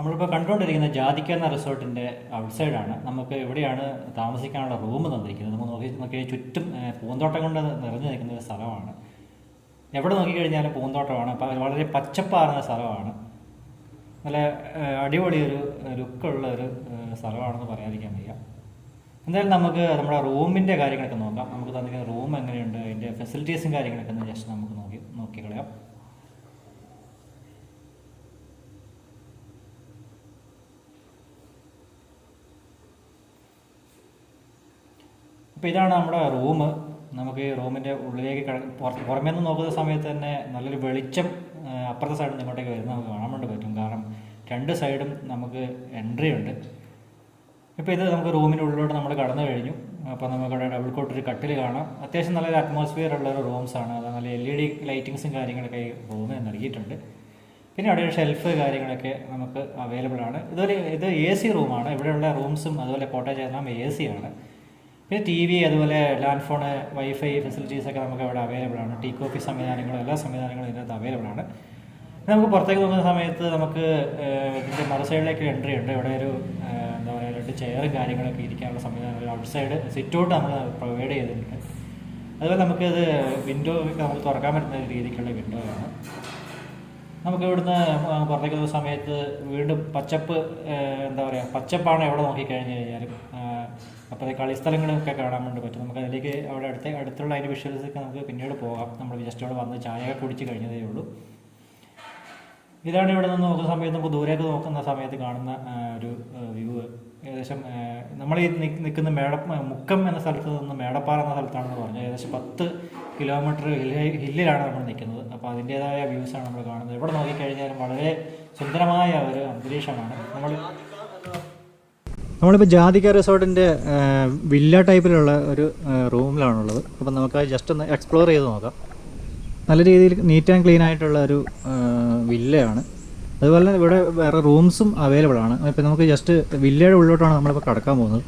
നമ്മളിപ്പോൾ കണ്ടുകൊണ്ടിരിക്കുന്ന ജാതിക്ക എന്ന റിസോർട്ടിന്റെ ഔട്ട്സൈഡാണ്. നമുക്ക് എവിടെയാണ് താമസിക്കാനുള്ള റൂം തന്നിരിക്കുന്നത്? നമുക്ക് നോക്കി നോക്കി ചുറ്റും പൂന്തോട്ടം കൊണ്ട് നിറഞ്ഞു നിൽക്കുന്ന ഒരു സ്ഥലമാണ്. എവിടെ നോക്കിക്കഴിഞ്ഞാലും പൂന്തോട്ടമാണ്. വളരെ പച്ചപ്പാർന്ന സ്ഥലമാണ്. നല്ല അടിപൊളി ഒരു ലുക്കുള്ള ഒരു സ്ഥലമാണെന്ന് പറയാതിരിക്കാൻ വയ്യ. എന്തായാലും നമുക്ക് നമ്മുടെ റൂമിന്റെ കാര്യങ്ങളൊക്കെ നോക്കാം. നമുക്ക് തന്നിരിക്കുന്ന റൂം എങ്ങനെയുണ്ട്? അതിന്റെ ഫെസിലിറ്റീസും കാര്യങ്ങളൊക്കെ ജസ്റ്റ് നമുക്ക് നോക്കി നോക്കി കളയാം അപ്പോൾ ഇതാണ് നമ്മുടെ റൂം. നമുക്ക് ഈ റൂമിന്റെ ഉള്ളിലേക്ക് പുറത്ത് പുറമേ നിന്ന് നോക്കുന്ന സമയത്ത് തന്നെ നല്ലൊരു വെളിച്ചം അപ്പുറത്തെ സൈഡിൽ നിന്ന് ഇങ്ങോട്ടേക്ക് വരുന്നത് നമുക്ക് കാണാൻ വേണ്ടി പറ്റും. കാരണം രണ്ട് സൈഡും നമുക്ക് എൻട്രി ഉണ്ട്. ഇപ്പോൾ ഇത് നമുക്ക് റൂമിന്റെ ഉള്ളിലോട്ട് നമ്മൾ കടന്നു കഴിഞ്ഞു. അപ്പോൾ നമുക്കവിടെ ഡബിൾ കോട്ട് ഒരു കട്ടിൽ കാണാം. അത്യാവശ്യം നല്ലൊരു അറ്റ്മോസ്ഫിയർ ഉള്ള ഒരു റൂംസാണ് അത് നല്ല എൽ ഇ ഡി ലൈറ്റിങ്സും കാര്യങ്ങളൊക്കെ ഈ റൂമിൽ നൽകിയിട്ടുണ്ട് പിന്നെ അവിടെ ഒരു ഷെൽഫ് കാര്യങ്ങളൊക്കെ നമുക്ക് അവൈലബിൾ ആണ്. ഇതൊരു ഇത് എ സി റൂമാണ് ഇവിടെയുള്ള റൂംസും അതുപോലെ കോട്ടേജ് എല്ലാം എ സി ആണ് പിന്നെ ടി വി അതുപോലെ ലാൻഡ് ഫോൺ വൈഫൈ ഫെസിലിറ്റീസ് ഒക്കെ നമുക്ക് അവിടെ അവൈലബിൾ ആണ്. ടീ കോഫി സംവിധാനങ്ങളും എല്ലാ സംവിധാനങ്ങളും ഇതിനകത്ത് അവൈലബിൾ ആണ്. നമുക്ക് പുറത്തേക്ക് നോക്കുന്ന സമയത്ത് നമുക്ക് ഇതിന്റെ മറു സൈഡിലേക്ക് എൻട്രി ഉണ്ട്. ഇവിടെ ഒരു എന്താ പറയുക രണ്ട് ചെയറും കാര്യങ്ങളൊക്കെ ഇരിക്കാനുള്ള സംവിധാനം ഔട്ട് സൈഡ് സിറ്റ് ഔട്ട് നമ്മൾ പ്രൊവൈഡ് ചെയ്തിട്ടുണ്ട്. അതുപോലെ നമുക്കിത് വിൻഡോ ഒക്കെ നമുക്ക് തുറക്കാൻ പറ്റുന്ന രീതിക്കുള്ള വിൻഡോ ആണ്. നമുക്ക് ഇവിടുന്ന് പുറത്തേക്ക് സമയത്ത് വീണ്ടും പച്ചപ്പ് എന്താ പറയുക പച്ചപ്പാണ് എവിടെ നോക്കിക്കഴിഞ്ഞ് കഴിഞ്ഞാലും അപ്പോൾ കളിസ്ഥലങ്ങളൊക്കെ കാണാൻ വേണ്ടി പറ്റും. നമുക്ക് അതിലേക്ക് അവിടെ അടുത്ത അടുത്തുള്ള അതിന്റെ വിഷ്വൽസ് ഒക്കെ നമുക്ക് പിന്നീട് പോകാം. നമ്മൾ ജസ്റ്റ് അവിടെ വന്ന് ചായ കുടിച്ച് കഴിഞ്ഞതേ ഉള്ളൂ. ഇതാണ് ഇവിടെ നിന്ന് നോക്കുന്ന സമയത്ത് നമുക്ക് ദൂരേക്ക് നോക്കുന്ന സമയത്ത് കാണുന്ന ഒരു വ്യൂ. ഏകദേശം നമ്മൾ ഈ നിൽക്കുന്ന മേട മുക്കം എന്ന സ്ഥലത്ത് നിന്ന് മേടപ്പാറ എന്ന സ്ഥലത്താണെന്ന് പറഞ്ഞാൽ ഏകദേശം പത്ത് കിലോമീറ്റർ ഹില്ലിലാണ് നമ്മൾ നിൽക്കുന്നത് അപ്പോൾ അതിന്റേതായ ആണ് നമ്മൾ കാണുന്നത്. ഇവിടെ നോക്കിക്കഴിഞ്ഞാലും വളരെ സുന്ദരമായ ഒരു അന്തരീക്ഷമാണ്. നമ്മൾ നമ്മളിപ്പോൾ ജാതിക റിസോർട്ടിന്റെ വില്ല ടൈപ്പിലുള്ള ഒരു റൂമിലാണുള്ളത്. അപ്പം നമുക്ക് ജസ്റ്റ് ഒന്ന് എക്സ്പ്ലോർ ചെയ്ത് നോക്കാം. നല്ല രീതിയിൽ നീറ്റ് ആൻഡ് ക്ലീൻ ആയിട്ടുള്ള ഒരു വില്ലയാണ്. അതുപോലെ തന്നെ ഇവിടെ വേറെ റൂംസും അവൈലബിൾ ആണ്. ഇപ്പം നമുക്ക് ജസ്റ്റ് വില്ലയുടെ ഉള്ളിലോട്ടാണ് നമ്മളിപ്പോൾ കടക്കാൻ പോകുന്നത്.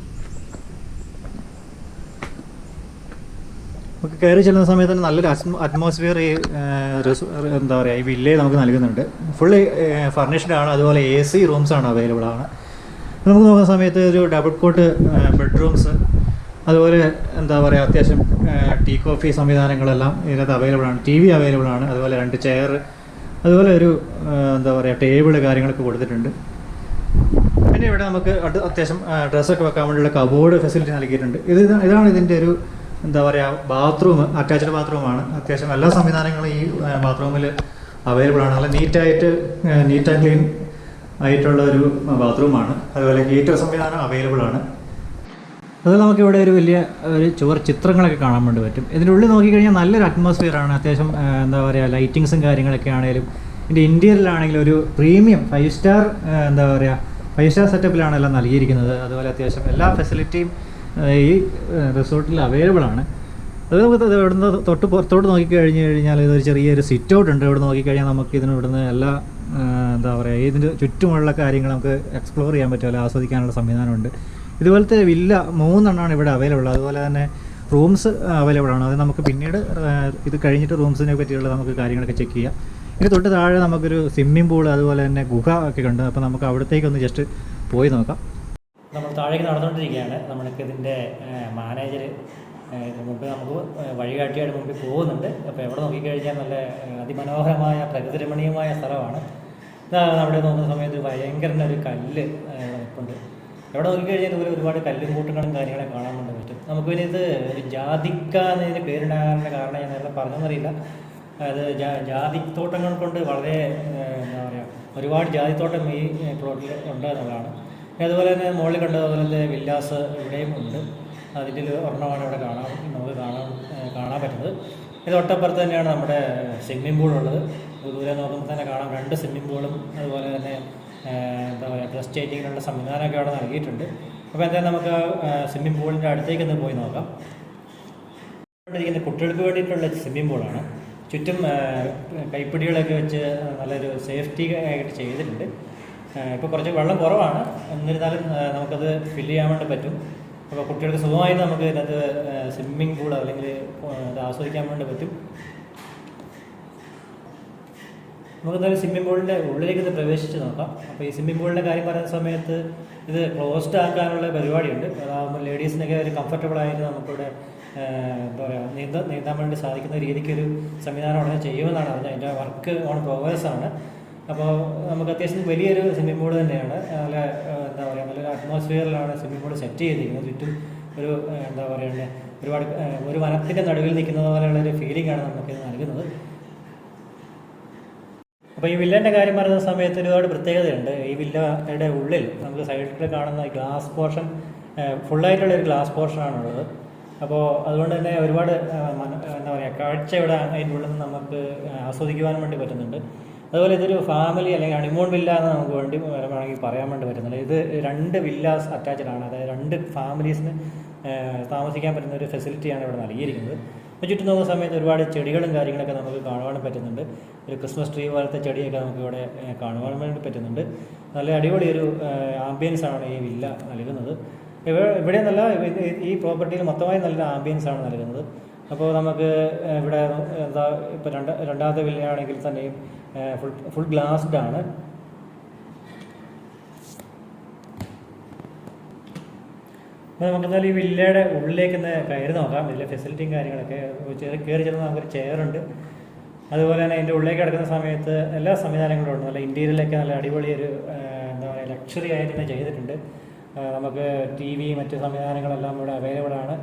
നമുക്ക് കയറി ചെല്ലുന്ന സമയത്ത് തന്നെ നല്ലൊരു അറ്റ്മോസ്ഫിയർ ഈ എന്താ പറയുക ഈ വില്ലേ നമുക്ക് നൽകുന്നുണ്ട്. ഫുള്ളി ഫർണിഷ്ഡ് ആണ്. അതുപോലെ എ സി റൂംസാണ് അവൈലബിൾ ആണ്. നമുക്ക് നോക്കുന്ന സമയത്ത് ഒരു ഡബിൾ കോട്ട് ബെഡ്റൂംസ് അതുപോലെ എന്താ പറയുക അത്യാവശ്യം ടീ കോഫി സംവിധാനങ്ങളെല്ലാം ഇതിനകത്ത് അവൈലബിൾ ആണ്. ടി വി അവൈലബിൾ ആണ്. അതുപോലെ രണ്ട് ചെയർ അതുപോലെ ഒരു എന്താ പറയുക ടേബിൾ കാര്യങ്ങളൊക്കെ കൊടുത്തിട്ടുണ്ട്. പിന്നെ ഇവിടെ നമുക്ക് അത് അത്യാവശ്യം ഡ്രസ്സൊക്കെ വെക്കാൻ വേണ്ടിയുള്ള കബോർഡ് ഫെസിലിറ്റി നൽകിയിട്ടുണ്ട്. ഇത് ഇതാണ് ഇതിന്റെ ഒരു എന്താ പറയുക ബാത്റൂം അറ്റാച്ച്ഡ് ബാത്റൂമാണ്. അത്യാവശ്യം എല്ലാ സംവിധാനങ്ങളും ഈ ബാത്റൂമിൽ അവൈലബിൾ ആണ്. നല്ല നീറ്റായിട്ട് നീറ്റ് ആൻഡ് ക്ലീൻ ആയിട്ടുള്ള ഒരു ബാത്റൂമാണ്. അതുപോലെ ഹീറ്റർ സംവിധാനം അവൈലബിൾ ആണ്. അത് നമുക്കിവിടെ ഒരു വലിയ ഒരു ചുവർ ചിത്രങ്ങളൊക്കെ കാണാൻ വേണ്ടി പറ്റും. ഇതിന്റെ ഉള്ളിൽ നോക്കിക്കഴിഞ്ഞാൽ നല്ലൊരു അറ്റ്മോസ്ഫിയർ ആണ്. അത്യാവശ്യം എന്താ പറയുക ലൈറ്റിങ്സും കാര്യങ്ങളൊക്കെ ആണെങ്കിലും ഇതിന്റെ ഇന്റീരിയറിലാണെങ്കിലും ഒരു പ്രീമിയം ഫൈവ് സ്റ്റാർ എന്താ പറയുക ഫൈവ് സ്റ്റാർ സെറ്റപ്പിലാണ് എല്ലാം നൽകിയിരിക്കുന്നത്. അതുപോലെ അത്യാവശ്യം എല്ലാ ഫെസിലിറ്റിയും ഈ റിസോർട്ടിൽ അവൈലബിൾ ആണ്. അത് നമുക്ക് ഇവിടെ ഇവിടുന്ന് തൊട്ട് പുറത്തോട്ട് നോക്കിക്കഴിഞ്ഞ് കഴിഞ്ഞാൽ ഇതൊരു ചെറിയൊരു സിറ്റ് ഔട്ട് ഉണ്ട്. ഇവിടെ നോക്കിക്കഴിഞ്ഞാൽ നമുക്ക് ഇതിന് ഇവിടുന്ന് എല്ലാ എന്താ പറയുക ഇതിന്റെ ചുറ്റുമുള്ള കാര്യങ്ങൾ നമുക്ക് എക്സ്പ്ലോർ ചെയ്യാൻ പറ്റുമല്ലോ ആസ്വദിക്കാനുള്ള സംവിധാനമുണ്ട്. ഇതുപോലത്തെ വില്ല മൂന്നെണ്ണമാണ് ഇവിടെ അവൈലബിൾ അതുപോലെ തന്നെ റൂംസ് അവൈലബിൾ ആണ്. അത് നമുക്ക് പിന്നീട് ഇത് കഴിഞ്ഞിട്ട് റൂംസിനെ പറ്റിയുള്ള നമുക്ക് കാര്യങ്ങളൊക്കെ ചെക്ക് ചെയ്യാം. ഇനി തൊട്ട് താഴെ നമുക്കൊരു സ്വിമ്മിംഗ് പൂൾ അതുപോലെ തന്നെ ഗുഹ ഒക്കെ ഉണ്ട് അപ്പോൾ നമുക്ക് അവിടത്തേക്കൊന്ന് ജസ്റ്റ് പോയി നോക്കാം. നമ്മൾ താഴേക്ക് നടന്നുകൊണ്ടിരിക്കുകയാണ്. നമ്മൾക്ക് ഇതിന്റെ മാനേജർ മുമ്പ് നമുക്ക് വഴികാട്ടിയായിട്ട് മുമ്പിൽ പോകുന്നുണ്ട്. അപ്പോൾ എവിടെ നോക്കിക്കഴിഞ്ഞാൽ നല്ല അതിമനോഹരമായ പ്രകൃതിരമണീയമായ സ്ഥലമാണ്. അവിടെ നോക്കുന്ന സമയത്ത് ഭയങ്കര ഒരു കല്ല് ഏഹ്, നിൽപ്പുണ്ട് നോക്കി കഴിഞ്ഞാൽ ഇതുപോലെ ഒരുപാട് കല്ലും കൂട്ടുകളും കാര്യങ്ങളെ കാണാൻ വേണ്ടി പറ്റും നമുക്ക് പിന്നെ ഇത് ജാതിക്ക എന്നതിന് പേരിടാനുള്ള കാരണം ഞാൻ നേരത്തെ പറഞ്ഞെന്നറിയില്ല അത് ജാ- ജാതിത്തോട്ടങ്ങൾ കൊണ്ട് വളരെ എന്താ പറയുക ഒരുപാട് ജാതിത്തോട്ടം ഈ പ്ലോട്ടിൽ ഉണ്ട് എന്നുള്ളതാണ്. പിന്നെ അതുപോലെ തന്നെ മുകളിൽ കണ്ടതുപോലെ വില്ലാസ് ഇവിടെയും ഉണ്ട്. അതിന്റെ ഒരു ഒരെണ്ണമാണ് ഇവിടെ കാണാൻ നമുക്ക് കാണാൻ കാണാൻ പറ്റുന്നത്. ഇത് ഒട്ടപ്പുറത്ത് തന്നെയാണ് നമ്മുടെ സ്വിമ്മിംഗ് പൂൾ ഉള്ളത്. ദൂരെ നോക്കുമ്പോൾ തന്നെ കാണാം. രണ്ട് സ്വിമ്മിംഗ് പൂളും അതുപോലെ തന്നെ എന്താ പറയുക ഡ്രസ് ചേഞ്ചിങ്ങിനുള്ള സംവിധാനമൊക്കെ അവിടെ നൽകിയിട്ടുണ്ട്. അപ്പോൾ എന്തായാലും നമുക്ക് സ്വിമ്മിംഗ് പൂളിന്റെ അടുത്തേക്ക് ഒന്ന് പോയി നോക്കാം. ഇരിക്കുന്ന കുട്ടികൾക്ക് വേണ്ടിയിട്ടുള്ള സ്വിമ്മിംഗ് പൂളാണ് ചുറ്റും കൈപ്പിടികളൊക്കെ വെച്ച് നല്ലൊരു സേഫ്റ്റി ആയിട്ട് ചെയ്തിട്ടുണ്ട്. ഇപ്പോൾ കുറച്ച് വെള്ളം കുറവാണ്. എന്നിരുന്നാലും നമുക്കത് ഫില്ല് ചെയ്യാൻ വേണ്ടി പറ്റും. അപ്പോൾ കുട്ടികൾക്ക് സുഖമായിട്ട് നമുക്ക് ഇതിനകത്ത് സ്വിമ്മിംഗ് പൂൾ അല്ലെങ്കിൽ ആസ്വദിക്കാൻ വേണ്ടി പറ്റും. നമുക്ക് എന്തായാലും സ്വിമ്മിംഗ് പൂളിന്റെ ഉള്ളിലേക്ക് ഇത് പ്രവേശിച്ച് നോക്കാം. അപ്പോൾ ഈ സ്വിമ്മിംഗ് പൂളിന്റെ കാര്യം പറയുന്ന സമയത്ത് ഇത് ക്ലോസ്ഡ് ആക്കാനുള്ള പരിപാടിയുണ്ട്. അതാകുമ്പോൾ ലേഡീസിനൊക്കെ ഒരു കംഫർട്ടബിൾ ആയിട്ട് നമുക്കിവിടെ എന്താ പറയുക നീന്ത നീന്താൻ വേണ്ടി സാധിക്കുന്ന രീതിക്കൊരു സംവിധാനം ഉടനെ ചെയ്യുമെന്നാണ് അറിഞ്ഞത്. അതിന്റെ വർക്ക് ഓൺ പ്രോഗ്രസ് ആണ്. അപ്പോൾ നമുക്ക് അത്യാവശ്യം വലിയൊരു സ്വിമ്മിംഗ് പൂൾ തന്നെയാണ്. നല്ല എന്താ പറയുക നല്ലൊരു അറ്റ്മോസ്ഫിയറിലാണ് സ്വിമ്മിംഗ് പൂൾ സെറ്റ് ചെയ്തിരിക്കുന്നത്. ചുറ്റും ഒരു എന്താ പറയുക ഒരുപാട് ഒരു വനത്തിന്റെ നടുവിൽ നിൽക്കുന്നത് പോലെയുള്ള ഒരു ഫീലിംഗ് ആണ് നമുക്കിത് നൽകുന്നത്. അപ്പോൾ ഈ വില്ലന്റെ കാര്യം പറയുന്ന സമയത്ത് ഒരുപാട് പ്രത്യേകതയുണ്ട്. ഈ വില്ലയുടെ ഉള്ളിൽ നമുക്ക് സൈഡിൽ കാണുന്ന ഗ്ലാസ് പോർഷൻ ഫുള്ളായിട്ടുള്ള ഒരു ഗ്ലാസ് പോർഷനാണുള്ളത്. അപ്പോൾ അതുകൊണ്ട് തന്നെ ഒരുപാട് എന്താ പറയുക കാഴ്ച ഇവിടെ അതിന്റെ ഉള്ളിൽ നിന്ന് നമുക്ക് ആസ്വദിക്കുവാൻ വേണ്ടി പറ്റുന്നുണ്ട്. അതുപോലെ ഇതൊരു ഫാമിലി അല്ലെങ്കിൽ ഹണിമൂൺ വില്ല എന്ന് നമുക്ക് വേണ്ടി വേണമെങ്കിൽ പറയാൻ വേണ്ടി പറ്റുന്നുണ്ട് ഇത് രണ്ട് വില്ലാസ് അറ്റാച്ച്ഡ് ആണ്. അതായത് രണ്ട് ഫാമിലീസിന് താമസിക്കാൻ പറ്റുന്ന ഒരു ഫെസിലിറ്റിയാണ് ഇവിടെ നൽകിയിരിക്കുന്നത്. ചുറ്റും നോക്കുന്ന സമയത്ത് ഒരുപാട് ചെടികളും കാര്യങ്ങളൊക്കെ നമുക്ക് കാണുവാൻ പറ്റുന്നുണ്ട്. ഒരു ക്രിസ്മസ് ട്രീ പോലത്തെ ചെടിയൊക്കെ നമുക്ക് ഇവിടെ കാണുവാൻ വേണ്ടി പറ്റുന്നുണ്ട്. നല്ല അടിപൊളി ഒരു ആംബിയൻസ് ആണ് ഈ വില്ല നൽകുന്നത്. ഇവിടെ ഇവിടെ നല്ല ഈ പ്രോപ്പർട്ടിയിൽ മൊത്തമായി നല്ല ആംബിയൻസ് ആണ് നൽകുന്നത്. അപ്പോൾ നമുക്ക് ഇവിടെ എന്താ ഇപ്പോൾ രണ്ട് രണ്ടാമത്തെ വില്ലയാണെങ്കിൽ തന്നെയും ഫുൾ ഫുൾ ഗ്ലാസ്ഡ് ആണ്. അപ്പോൾ നമുക്ക് ഈ വില്ലയുടെ ഉള്ളിലേക്ക് ഒന്ന് കയറി നോക്കാം. ഇതിലെ ഫെസിലിറ്റിയും കാര്യങ്ങളൊക്കെ കയറി ചെന്ന് നമുക്കൊരു ചെയറുണ്ട് അതുപോലെ തന്നെ അതിന്റെ ഉള്ളിലേക്ക് കിടക്കുന്ന സമയത്ത് എല്ലാ സംവിധാനങ്ങളും ഉണ്ട്. നല്ല ഇന്റീരിയലൊക്കെ നല്ല അടിപൊളി ഒരു എന്താ പറയുക ലക്ഷറി ആയിട്ട് തന്നെ ചെയ്തിട്ടുണ്ട്. നമുക്ക് ടി വി മറ്റ് സംവിധാനങ്ങളെല്ലാം ഇവിടെ അവൈലബിൾ ആണ്.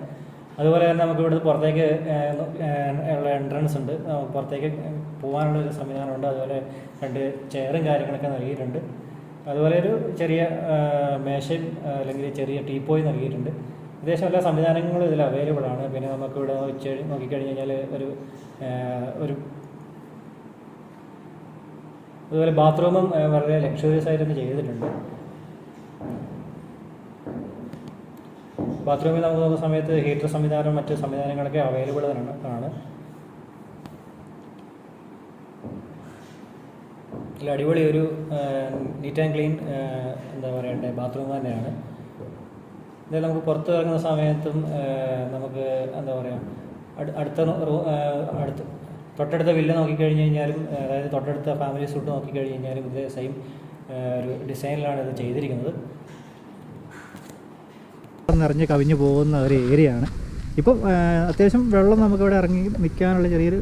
അതുപോലെ തന്നെ നമുക്ക് ഇവിടുന്ന് പുറത്തേക്ക് ഉള്ള എൻട്രൻസ് ഉണ്ട്. പുറത്തേക്ക് പോകാനുള്ള ഒരു സംവിധാനമുണ്ട്. അതുപോലെ രണ്ട് ചെയറും കാര്യങ്ങളൊക്കെ നൽകിയിട്ടുണ്ട്. അതുപോലെ ഒരു ചെറിയ മേശയും അല്ലെങ്കിൽ ചെറിയ ടീപ്പോയി നൽകിയിട്ടുണ്ട്. ഏകദേശം എല്ലാ സംവിധാനങ്ങളും ഇതിൽ അവൈലബിൾ ആണ്. പിന്നെ നമുക്ക് ഇവിടെ ഉച്ച നോക്കിക്കഴിഞ്ഞ് കഴിഞ്ഞാൽ ഒരു ഒരു അതുപോലെ ബാത്റൂമും വളരെ ലക്ഷറിയസ് ആയിട്ട് ചെയ്തിട്ടുണ്ട്. ബാത്റൂമിൽ നമുക്ക് നോക്കുന്ന സമയത്ത് ഹീറ്റർ സംവിധാനം മറ്റ് സംവിധാനങ്ങളൊക്കെ അവൈലബിൾ ആണ്. നല്ല അടിപൊളി ഒരു നീറ്റ് ആൻഡ് ക്ലീൻ എന്താ പറയണ്ടേ ബാത്റൂം തന്നെയാണ്. ഇത് നമുക്ക് പുറത്ത് ഇറങ്ങുന്ന സമയത്തും നമുക്ക് എന്താ പറയുക അടുത്ത അടുത്ത തൊട്ടടുത്ത വില്ല നോക്കിക്കഴിഞ്ഞ് കഴിഞ്ഞാലും അതായത് തൊട്ടടുത്ത ഫാമിലി സൂട്ട് നോക്കിക്കഴിഞ്ഞ് കഴിഞ്ഞാലും ഇതേ സെയിം ഒരു ഡിസൈനിലാണ് ഇത് ചെയ്തിരിക്കുന്നത്. നിറഞ്ഞ് കവിഞ്ഞു പോകുന്ന ഒരു ഏരിയ ആണ്. ഇപ്പം അത്യാവശ്യം വെള്ളം നമുക്കിവിടെ ഇറങ്ങി നിൽക്കാനുള്ള ചെറിയൊരു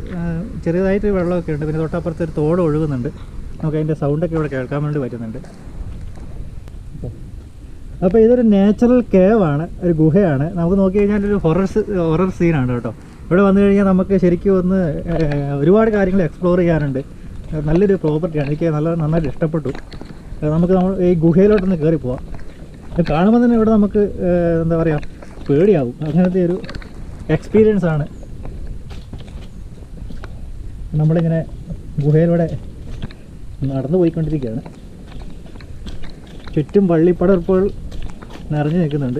ചെറിയതായിട്ട് വെള്ളമൊക്കെ ഉണ്ട്. പിന്നെ തൊട്ടപ്പുറത്ത് ഒരു തോട് ഒഴുകുന്നുണ്ട്. നമുക്ക് അതിന്റെ സൗണ്ടൊക്കെ ഇവിടെ കേൾക്കാൻ വേണ്ടി പറ്റുന്നുണ്ട്. അപ്പോൾ ഇതൊരു നാച്ചുറൽ കേവ് ആണ് ഒരു ഗുഹയാണ്. നമുക്ക് നോക്കി കഴിഞ്ഞാൽ ഒരു ഹൊറർ ഹൊറർ സീനാണ് കേട്ടോ. ഇവിടെ വന്നു കഴിഞ്ഞാൽ നമുക്ക് ശരിക്കും ഒന്ന് ഒരുപാട് കാര്യങ്ങൾ എക്സ്പ്ലോർ ചെയ്യാനുണ്ട്. നല്ലൊരു പ്രോപ്പർട്ടിയാണ് എനിക്ക് നല്ല നന്നായിട്ട് ഇഷ്ടപ്പെട്ടു. നമുക്ക് നമ്മൾ ഈ ഗുഹയിലോട്ടൊന്ന് കയറി പോവാം. കാണുമ്പോൾ തന്നെ ഇവിടെ നമുക്ക് എന്താ പറയുക പേടിയാവും. അങ്ങനത്തെ ഒരു എക്സ്പീരിയൻസ് ആണ്. നമ്മളിങ്ങനെ ഗുഹയിലൂടെ നടന്നു പോയിക്കൊണ്ടിരിക്കുകയാണ് ചുറ്റും പള്ളിപ്പടർപ്പുകൾ നിറഞ്ഞു നിൽക്കുന്നുണ്ട്.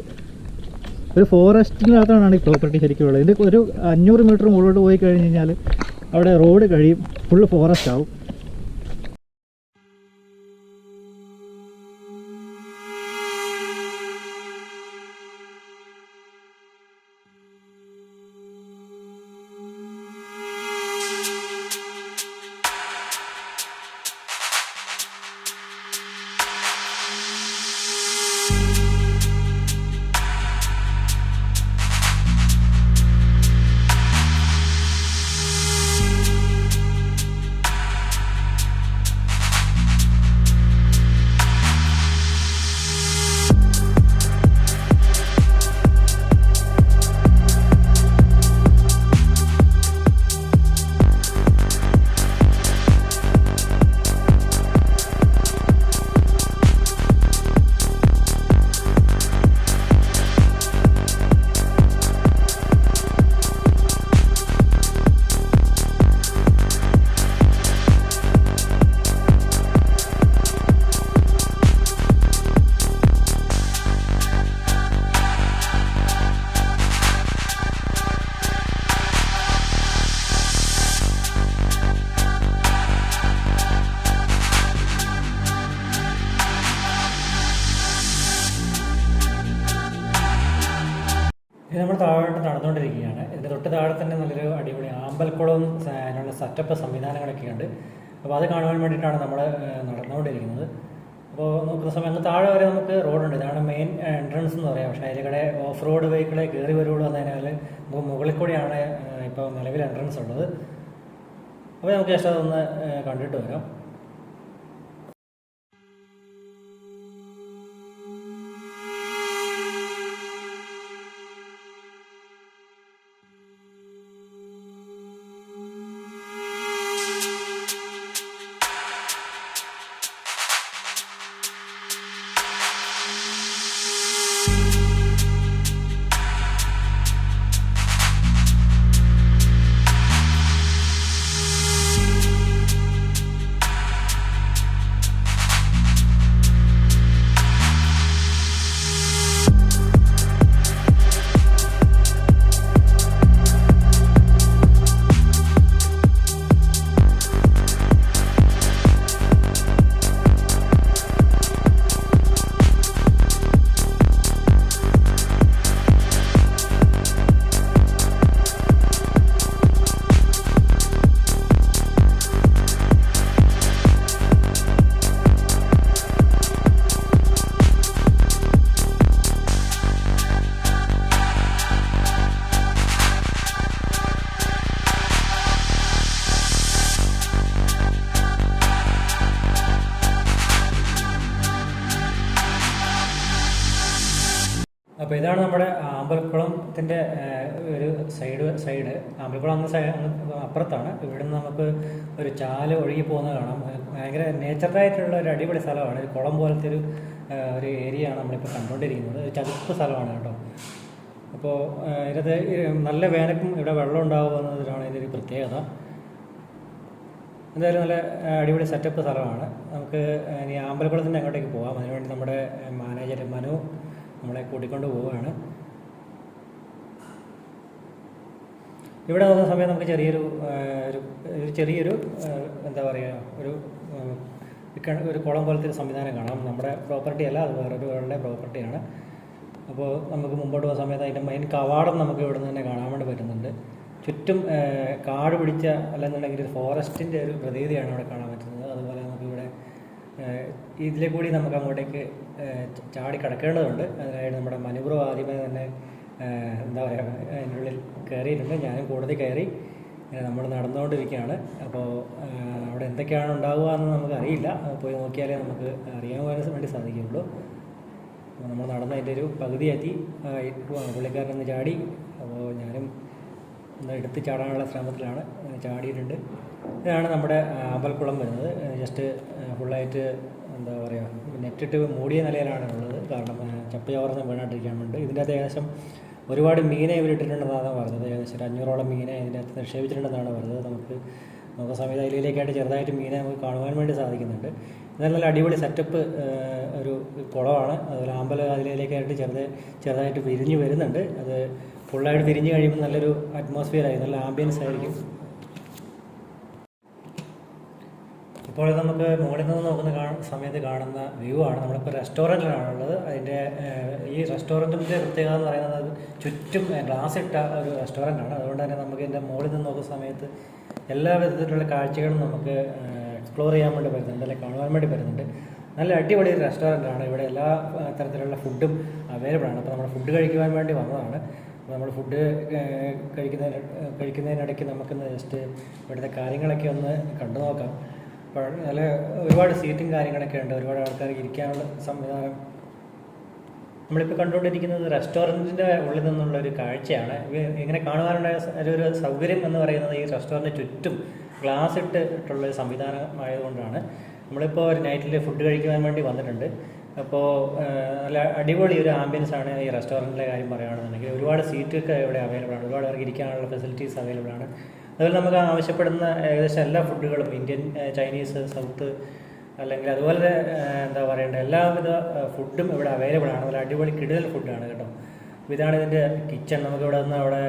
ഒരു ഫോറസ്റ്റിനകത്താണ് ഈ പ്രോപ്പർട്ടി ശരിക്കും ഉള്ളത് ഇതിന്റെ ഒരു അഞ്ഞൂറ് മീറ്റർ മുകളിലോട്ട് പോയി കഴിഞ്ഞ് കഴിഞ്ഞാൽ അവിടെ റോഡ് കഴിയും. ഫുള്ള് ഫോറസ്റ്റ് ആവും താഴോട്ട് നടന്നുകൊണ്ടിരിക്കുകയാണ്. ഇതിന്റെ തൊട്ട് താഴെ തന്നെ നല്ലൊരു അടിപൊളി ആമ്പൽക്കുളം അതിനുള്ള സെറ്റപ്പ് സംവിധാനങ്ങളൊക്കെ ഉണ്ട്. അപ്പോൾ അത് കാണുവാൻ വേണ്ടിയിട്ടാണ് നമ്മൾ നടന്നുകൊണ്ടിരിക്കുന്നത്. അപ്പോൾ നോക്കുന്ന സമയം അങ്ങ് താഴെ വരെ നമുക്ക് റോഡുണ്ട്. ഇതാണ് മെയിൻ എൻട്രൻസ് എന്ന് പറയാം. പക്ഷേ അതിലൂടെ ഓഫ് റോഡ് വെഹിക്കിളെ കയറി വരുള്ളൂ എന്നതിനാൽ നമുക്ക് മുകളിൽ കൂടിയാണ് ഇപ്പോൾ നിലവിൽ എൻട്രൻസ് ഉള്ളത്. അപ്പോൾ നമുക്ക് ജസ്റ്റ് അതൊന്ന് കണ്ടിട്ട് വരാം. അമ്പലക്കുളത്തിന്റെ ഒരു സൈഡ് സൈഡ് അമ്പലപ്പുഴ അങ്ങ് സൈഡ് അപ്പുറത്താണ്. ഇവിടെ നിന്ന് നമുക്ക് ഒരു ചാൽ ഒഴുകി പോകുന്നത് കാണാം. ഭയങ്കര നേച്ചറായിട്ടുള്ള ഒരു അടിപൊളി സ്ഥലമാണ്. ഒരു കുളം പോലത്തെ ഒരു ഒരു ഏരിയ ആണ് നമ്മളിപ്പോൾ കണ്ടുകൊണ്ടിരിക്കുന്നത് ഒരു ചതുപ്പ് സ്ഥലമാണ് കേട്ടോ. അപ്പോൾ ഇതിനകത്ത് നല്ല വേനൽക്കും ഇവിടെ വെള്ളം ഉണ്ടാകുമെന്നതിലാണ് ഇതിന്റെ ഒരു പ്രത്യേകത. എന്തായാലും നല്ല അടിപൊളി സെറ്റപ്പ് സ്ഥലമാണ്. നമുക്ക് ഇനി അമ്പലക്കുളത്തിന്റെ അങ്ങോട്ടേക്ക് പോകാം അതിനുവേണ്ടി നമ്മുടെ മാനേജർ മനു നമ്മളെ കൂട്ടിക്കൊണ്ട് പോവുകയാണ്. ഇവിടെ വന്ന സമയം നമുക്ക് ചെറിയൊരു ഒരു ചെറിയൊരു എന്താ പറയുക ഒരു ഒരു കുളം പോലത്തെ ഒരു സംവിധാനം കാണാം. നമ്മുടെ പ്രോപ്പർട്ടി അല്ല അത് വേറൊരു വേറെ പ്രോപ്പർട്ടിയാണ് അപ്പോൾ നമുക്ക് മുമ്പോട്ട് പോകുന്ന സമയത്ത് അതിന്റെ മെയിൻ കവാടം നമുക്ക് ഇവിടെ നിന്ന് തന്നെ കാണാൻ വേണ്ടി പറ്റുന്നുണ്ട്. ചുറ്റും കാട് പിടിച്ച അല്ലെന്നുണ്ടെങ്കിൽ ഫോറസ്റ്റിന്റെ ഒരു പ്രതീതിയാണ് ഇവിടെ കാണാൻ പറ്റുന്നത്. അതുപോലെ നമുക്കിവിടെ ഇതിലെ കൂടി നമുക്ക് അങ്ങോട്ടേക്ക് ചാടി കിടക്കേണ്ടതുണ്ട്. അതായത് നമ്മുടെ മനുഭ്രവ് ആദ്യമേ തന്നെ എന്താ പറയുക അതിന്റെ ഉള്ളിൽ കയറിയിട്ടുണ്ട്. ഞാനും കൂടുതൽ കയറി നമ്മൾ നടന്നുകൊണ്ടിരിക്കുകയാണ്. അപ്പോൾ അവിടെ എന്തൊക്കെയാണ് ഉണ്ടാവുക എന്ന് നമുക്കറിയില്ല പോയി നോക്കിയാലേ നമുക്ക് അറിയാൻ വേണ്ടി സാധിക്കുകയുള്ളൂ. അപ്പോൾ നമ്മൾ നടന്ന് അതിന്റെ ഒരു പകുതി പുള്ളിക്കാരൻ ഒന്ന് ചാടി. അപ്പോൾ ഞാനും ഒന്ന് എടുത്ത് ചാടാനുള്ള ശ്രമത്തിലാണ്. ചാടിയിട്ടുണ്ട്. ഇതാണ് നമ്മുടെ അമ്പൽക്കുളം വരുന്നത്. ജസ്റ്റ് ഫുള്ളായിട്ട് എന്താ പറയുക നെറ്റിട്ട് മൂടിയ നിലയിലാണ് ഉള്ളത്. കാരണം ആ, വീണാട്ടിരിക്കാൻ വേണ്ടി. ഇതിന്റെ അകത്ത് ഏകദേശം ഒരുപാട് മീനെ ഇവരിട്ടിട്ടുണ്ടെന്നാണ് പറഞ്ഞത്. ഏകദേശം ഒരു അഞ്ഞൂറോളം മീനെ ഇതിന്റെ അകത്ത് നിക്ഷേപിച്ചിട്ടുണ്ടെന്നാണ് പറഞ്ഞത്. നമുക്ക് നമുക്ക് സമയത്ത് അതിലേക്കായിട്ട് ചെറുതായിട്ട് മീനെ നമുക്ക് കാണുവാൻ വേണ്ടി സാധിക്കുന്നുണ്ട്. എന്നാൽ നല്ല അടിപൊളി സെറ്റപ്പ് ഒരു കുളമാണ്. അതുപോലെ അമ്പലം അതിലേക്കായിട്ട് ചെറുത് ചെറുതായിട്ട് വിരിഞ്ഞ് വരുന്നുണ്ട്. അത് ഫുള്ളായിട്ട് വിരിഞ്ഞ് കഴിയുമ്പോൾ നല്ലൊരു അറ്റ്മോസ്ഫിയർ ആയി നല്ല ആംബിയൻസ് ആയിരിക്കും. ഇപ്പോൾ നമുക്ക് മുകളിൽ നിന്ന് നോക്കുന്ന കാണുന്ന സമയത്ത് കാണുന്ന വ്യൂ ആണ്. നമ്മളിപ്പോൾ റെസ്റ്റോറന്റിലാണുള്ളത് അതിന്റെ ഈ റെസ്റ്റോറന്റിന്റെ പ്രത്യേകത എന്ന് പറയുന്നത് ചുറ്റും ഗ്ലാസ് ഇട്ട ഒരു റെസ്റ്റോറന്റ് ആണ് അതുകൊണ്ട് തന്നെ നമുക്ക് ഇതിന്റെ മുകളിൽ നിന്ന് നോക്കുന്ന സമയത്ത് എല്ലാ വിധത്തിലുള്ള കാഴ്ചകളും നമുക്ക് എക്സ്പ്ലോർ ചെയ്യാൻ വേണ്ടി വരുന്നുണ്ട് അല്ലെങ്കിൽ കാണുവാൻ വേണ്ടി വരുന്നുണ്ട് നല്ല അടിപൊളി ഒരു റെസ്റ്റോറന്റ് ആണ് ഇവിടെ എല്ലാ തരത്തിലുള്ള ഫുഡും അവൈലബിൾ ആണ്. അപ്പോൾ നമ്മൾ ഫുഡ് കഴിക്കുവാൻ വേണ്ടി വന്നതാണ്. നമ്മൾ ഫുഡ് കഴിക്കുന്നതിന് കഴിക്കുന്നതിനിടയ്ക്ക് നമുക്കൊന്ന് ജസ്റ്റ് ഇവിടുത്തെ കാര്യങ്ങളൊക്കെ ഒന്ന് കണ്ടു നോക്കാം നല്ല ഒരുപാട് സീറ്റും കാര്യങ്ങളൊക്കെ ഉണ്ട്. ഒരുപാട് ആൾക്കാർക്ക് ഇരിക്കാനുള്ള സംവിധാനം. നമ്മളിപ്പോൾ കണ്ടുകൊണ്ടിരിക്കുന്നത് റെസ്റ്റോറന്റിന്റെ ഉള്ളിൽ നിന്നുള്ള ഒരു കാഴ്ചയാണ്. ഇങ്ങനെ കാണുവാനുള്ള ഒരു സൗകര്യം എന്ന് പറയുന്നത് ഈ റെസ്റ്റോറന്റ് ചുറ്റും ഗ്ലാസ് ഇട്ടിട്ടുള്ള ഒരു സംവിധാനമായതുകൊണ്ടാണ് നമ്മളിപ്പോൾ ഒരു നൈറ്റിൽ ഫുഡ് കഴിക്കുവാൻ വേണ്ടി വന്നിട്ടുണ്ട്. അപ്പോൾ നല്ല അടിപൊളി ഒരു ആംബിയൻസ് ആണ് ഈ റെസ്റ്റോറന്റിലെ കാര്യം പറയുകയാണെന്നുണ്ടെങ്കിൽ. ഒരുപാട് സീറ്റൊക്കെ ഇവിടെ അവൈലബിൾ ആണ്. ഒരുപാട് പേർക്ക് ഇരിക്കാനുള്ള ഫെസിലിറ്റീസ് അവൈലബിൾ ആണ്. അതുപോലെ നമുക്ക് ആവശ്യപ്പെടുന്ന ഏകദേശം എല്ലാ ഫുഡുകളും ഇന്ത്യൻ ചൈനീസ് സൗത്ത് അല്ലെങ്കിൽ അതുപോലെ എന്താ പറയേണ്ടത് എല്ലാവിധ ഫുഡും ഇവിടെ അവൈലബിൾ ആണ്. നല്ല അടിപൊളി കിടുതൽ ഫുഡാണ് കേട്ടോ. ഇതാണ് ഇതിന്റെ കിച്ചൺ നമുക്ക് ഇവിടെ നിന്ന് അവിടെ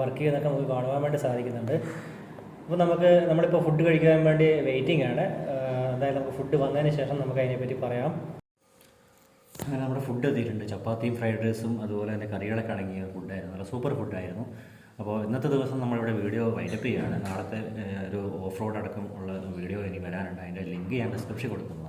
വർക്ക് ചെയ്യുന്നൊക്കെ നമുക്ക് കാണുവാൻ വേണ്ടി സാധിക്കുന്നുണ്ട്. അപ്പോൾ നമുക്ക് നമ്മളിപ്പോൾ ഫുഡ് കഴിക്കാൻ വേണ്ടി വെയിറ്റിംഗ് ആണ്. എന്തായാലും നമുക്ക് ഫുഡ് വന്നതിന് ശേഷം നമുക്ക് അതിനെപ്പറ്റി പറയാം. അങ്ങനെ നമ്മുടെ ഫുഡ് എത്തിയിട്ടുണ്ട്. ചപ്പാത്തിയും ഫ്രൈഡ് റൈസും അതുപോലെ തന്നെ കറികളൊക്കെ അടങ്ങിയ ഫുഡായിരുന്നു നല്ല സൂപ്പർ ഫുഡായിരുന്നു അപ്പോൾ ഇന്നത്തെ ദിവസം നമ്മളിവിടെ വീഡിയോ വൈൻഡപ്പ് ചെയ്യുകയാണ്. നാളത്തെ ഒരു ഓഫ് റോഡ് അടക്കം ഉള്ള വീഡിയോ ഇനി വരാനുണ്ട്. അതിന്റെ ലിങ്ക് ഞാൻ ഡിസ്ക്രിപ്ഷൻ കൊടുക്കുന്നതാണ്.